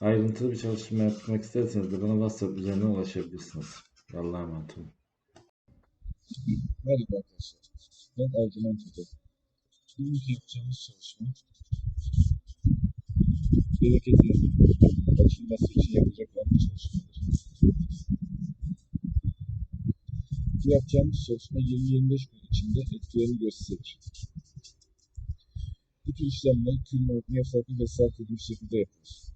Ayrıntılı bir çalışma yapmak isterseniz de bana WhatsApp üzerinden ulaşabilirsiniz. Allah'a emanet olun. Merhaba arkadaşlar. Ben Ercüment Hoca. Bugünkü yapacağımız çalışma bereketinizin açılması için yapacak olan bir çalışmadır. Bu yapacağımız çalışma 20-25 gün içinde etkilerini gösterir. Bu tür işlemler külün örtme yasaklı ve saklı bir şekilde yapılır.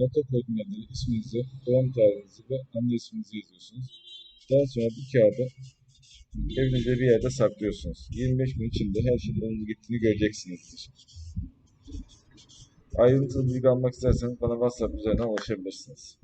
Nota koyduğum yerlere isminizi, doğum tarihinizi ve anne isminizi yazıyorsunuz. Daha sonra bu kağıdı evinizde bir yerde saklıyorsunuz. 25 gün içinde her şeyin olumlu gittiğini göreceksinizdir. Ayrıntılı bilgi almak isterseniz bana WhatsApp üzerinden ulaşabilirsiniz.